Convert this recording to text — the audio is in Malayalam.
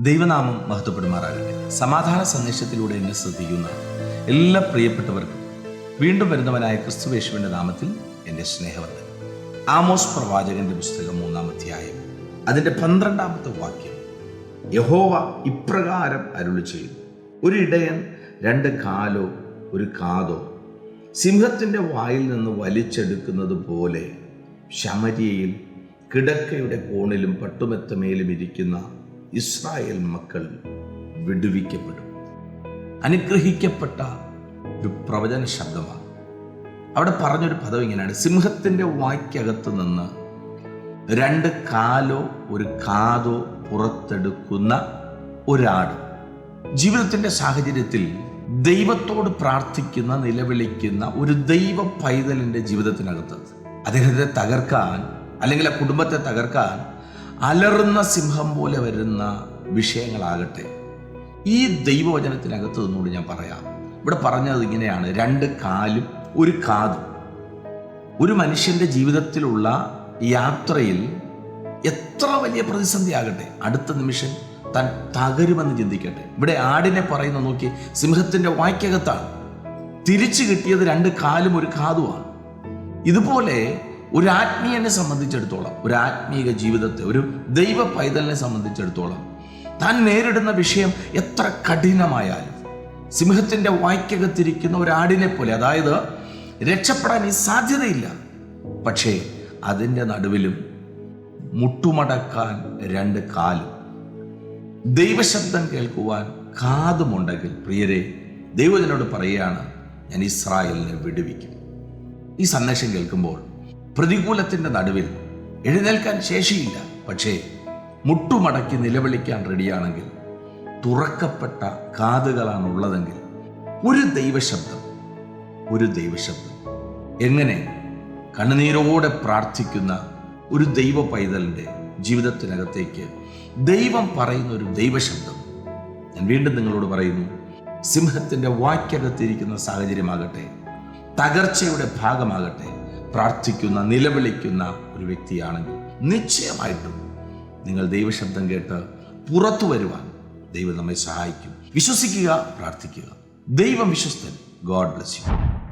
ദൈവനാമം മഹത്വപ്പെടുമാറാകട്ടെ. സമാധാന സന്ദേശത്തിലൂടെ എന്നെ ശ്രദ്ധിക്കുന്ന എല്ലാ പ്രിയപ്പെട്ടവർക്കും വീണ്ടും വരുന്നവനായ ക്രിസ്തുവേശുവിന്റെ നാമത്തിൽ എന്റെ സ്നേഹവർദ്ധൻ ആമോസ് പ്രവാചകന്റെ പുസ്തകം മൂന്നാം അധ്യായം അതിന്റെ പന്ത്രണ്ടാമത്തെ വാക്യം. യഹോവ ഇപ്രകാരം അരുളി ചെയ്തു ഒരു ഇടയൻ രണ്ട് കാലോ ഒരു കാതോ സിംഹത്തിന്റെ വായിൽ നിന്ന് വലിച്ചെടുക്കുന്നത് പോലെ ശമരിയയിൽ കിടക്കയുടെ കോണിലും പട്ടുമെത്തമേലും ഇരിക്കുന്ന ഇസ്രായേൽ മക്കൾ വിടുവിക്കപ്പെടും. അനുഗ്രഹിക്കപ്പെട്ട ഒരു പ്രവചന ശബ്ദമാണ്. അവിടെ പറഞ്ഞൊരു പദം ഇങ്ങനെയാണ്. സിംഹത്തിന്റെ വായ്ക്കകത്ത് നിന്ന് രണ്ട് കാലോ ഒരു കാതോ പുറത്തെടുക്കുന്ന ഒരാട്. ജീവിതത്തിന്റെ സാഹചര്യത്തിൽ ദൈവത്തോട് പ്രാർത്ഥിക്കുന്ന നിലവിളിക്കുന്ന ഒരു ദൈവ പൈതലിന്റെ ജീവിതത്തിനകത്ത്. അദ്ദേഹത്തെ തകർക്കാൻ അല്ലെങ്കിൽ ആ കുടുംബത്തെ തകർക്കാൻ അലറുന്ന സിംഹം പോലെ വരുന്ന വിഷയങ്ങളാകട്ടെ. ഈ ദൈവവചനത്തിനകത്ത് നിന്നുകൊണ്ട് ഞാൻ പറയാം. ഇവിടെ പറഞ്ഞത് ഇങ്ങനെയാണ്. രണ്ട് കാലും ഒരു കാതും. ഒരു മനുഷ്യന്റെ ജീവിതത്തിലുള്ള യാത്രയിൽ എത്ര വലിയ പ്രതിസന്ധി ആകട്ടെ. അടുത്ത നിമിഷം താൻ തകരുമെന്ന് ചിന്തിക്കട്ടെ. ഇവിടെ ആടിനെ പറയുന്ന നോക്കി സിംഹത്തിന്റെ വായ്ക്കകത്താണ്. തിരിച്ചു കിട്ടിയത് രണ്ട് കാലും ഒരു കാതുമാണ്. ഇതുപോലെ ഒരു ആത്മീയനെ സംബന്ധിച്ചിടത്തോളം ഒരു ആത്മീയ ജീവിതത്തെ ഒരു ദൈവ പൈതലിനെ സംബന്ധിച്ചിടത്തോളം താൻ നേരിടുന്ന വിഷയം എത്ര കഠിനമായാലും സിംഹത്തിന്റെ വായ്ക്കകത്തിരിക്കുന്ന ഒരു ആടിനെ പോലെ അതായത് രക്ഷപ്പെടാൻ ഈ സാധ്യതയില്ല. പക്ഷേ അതിന്റെ നടുവിലും മുട്ടുമടക്കാൻ രണ്ട് കാലും ദൈവശബ്ദം കേൾക്കുവാൻ കാതുമുണ്ടെങ്കിൽ പ്രിയരെ ദൈവത്തിനോട് പറയുകയാണ് ഞാൻ ഇസ്രായേലിനെ വിടുവിക്കും. ഈ സന്ദേശം കേൾക്കുമ്പോൾ പ്രതികൂലത്തിന്റെ നടുവിൽ എഴുന്നേൽക്കാൻ ശേഷിയില്ല. പക്ഷേ മുട്ടുമടക്കി നിലവിളിക്കാൻ റെഡിയാണെങ്കിൽ തുറക്കപ്പെട്ട കാതുകളാണ് ഉള്ളതെങ്കിൽ ഒരു ദൈവശബ്ദം ഒരു ദൈവശബ്ദം. എങ്ങനെ കണ്ണുനീരോടെ പ്രാർത്ഥിക്കുന്ന ഒരു ദൈവ പൈതലിന്റെ ജീവിതത്തിനകത്തേക്ക് ദൈവം പറയുന്ന ഒരു ദൈവശബ്ദം. ഞാൻ വീണ്ടും നിങ്ങളോട് പറയുന്നു സിംഹത്തിന്റെ വാക്കകത്തിരിക്കുന്ന സാഹചര്യമാകട്ടെ തകർച്ചയുടെ ഭാഗമാകട്ടെ പ്രാർത്ഥിക്കുന്ന നിലവിളിക്കുന്ന ഒരു വ്യക്തിയാണെങ്കിൽ നിശ്ചയമായിട്ടും നിങ്ങൾ ദൈവശബ്ദം കേട്ട് പുറത്തു വരുവാൻ ദൈവം നമ്മെ സഹായിക്കും. വിശ്വസിക്കുക പ്രാർത്ഥിക്കുക. ദൈവം വിശ്വസ്തൻ. God bless you.